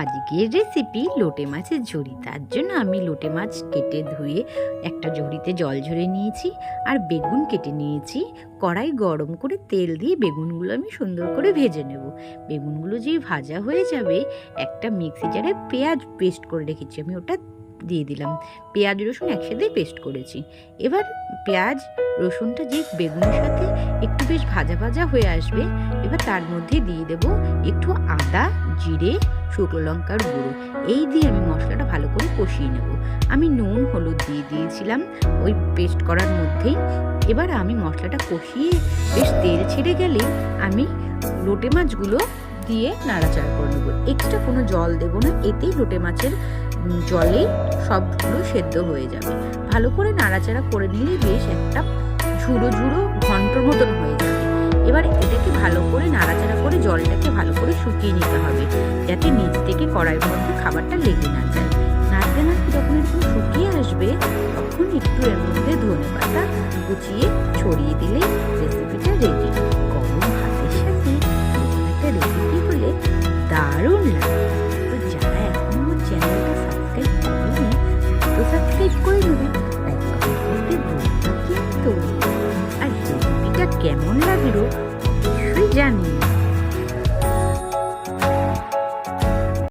আজকের রেসিপি লোটে মাছের ঝুড়ি তার জন্য আমি লোটে মাছ কেটে ধুয়ে একটা ঝুড়িতে জল ঝরে নিয়েছি আর বেগুন কেটে নিয়েছি। কড়াই গরম করে তেল দিয়ে বেগুনগুলো আমি সুন্দর করে ভেজে নেব। বেগুনগুলো যেই ভাজা হয়ে যাবে, একটা মিক্সি জারে পেঁয়াজ পেস্ট করে রেখেছি। আমি ওটা দিয়ে দিলাম। পেঁয়াজ, রসুন একসাথে পেস্ট করেছি। এবার পেঁয়াজ, রসুনটা যে বেগুনের সাথে একটু বেশ ভাজা ভাজা হয়ে আসবে, এবার তার মধ্যে দিয়ে দেব একটু আদা, জিরে শুকনো লঙ্কার গুঁড়ো। এই দিয়ে আমি মশলাটা ভালো করে কষিয়ে নেব। আমি নুন, হলুদ দিয়ে দিয়েছিলাম ওই পেস্ট করার মধ্যেই। এবার আমি মশলাটা কষিয়ে বেশ তেল ছেড়ে গেলে আমি লোটে মাছগুলো দিয়ে নাড়াচাড়া করে নেব। এক্সট্রা কোনো জল দেবো না, এতেই লোটে মাছের জলেই সবগুলো সেদ্ধ হয়ে যাবে। ভালো করে নাড়াচাড়া করে নিলে বেশ একটা ঝুড়ো ঝুড়ো ঘন্টর মতন হয়ে যাবে। এবার এটাকে ভালো শুকিয়ে নিতে হবে, যাতে নিচ থেকে কড়াইয়ের মধ্যে খাবারটা লেগে না যায়। নাড়তে নাড়তে যখন একটু শুকিয়ে আসবে, তখন একটু এর মধ্যে ধনে পাতা কুচিয়ে ছড়িয়ে দিলে রেসিপিটা রেডি গরম ভাতের সাথে একটা রেসিপি হলে দারুণ লাগে। তো যারা এখনও আমার চ্যানেলটা সাবস্ক্রাইব করেনি, তো সাবস্ক্রাইব করে কিন্তু। আর রেসিপিটা কেমন লাগল, অবশ্যই জানিয়ে